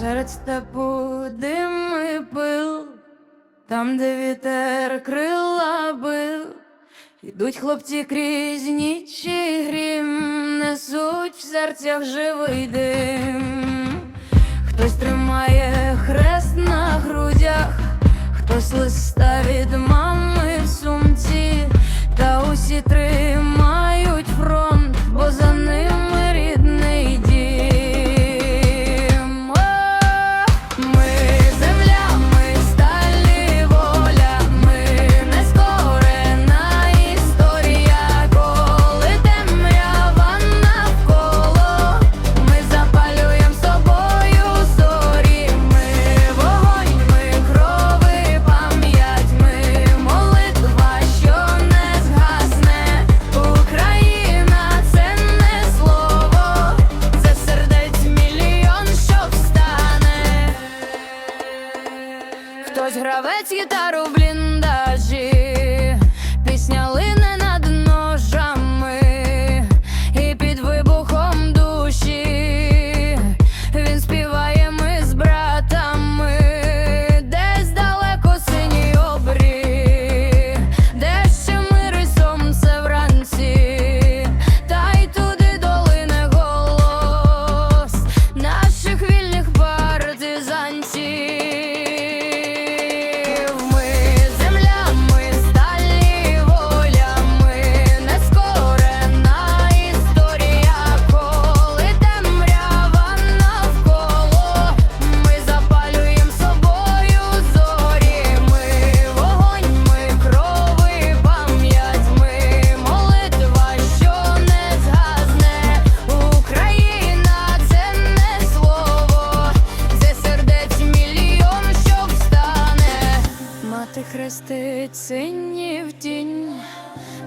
Серед степу дим і пил, там, де вітер крила бив, Ідуть хлопці крізь ніч і грім, несуть в серцях живий дим, хтось тримає хрест на грудях, хтось листа відма. Давайте гітару, блин. Мати хрестить синів тінь,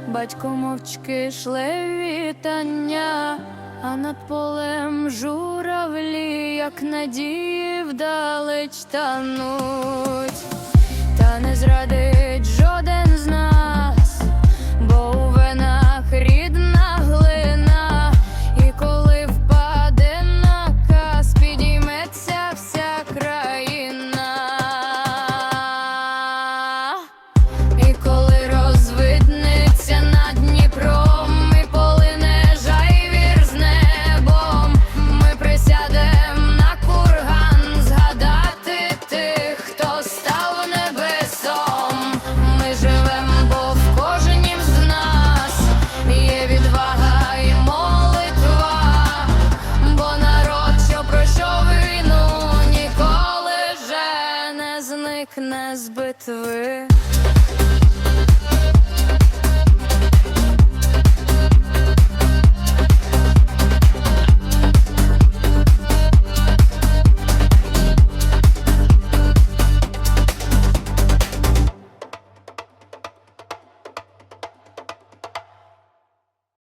батько мовчки шле вітання, а над полем журавлі, як надії вдалеч тануть. зникне з битви.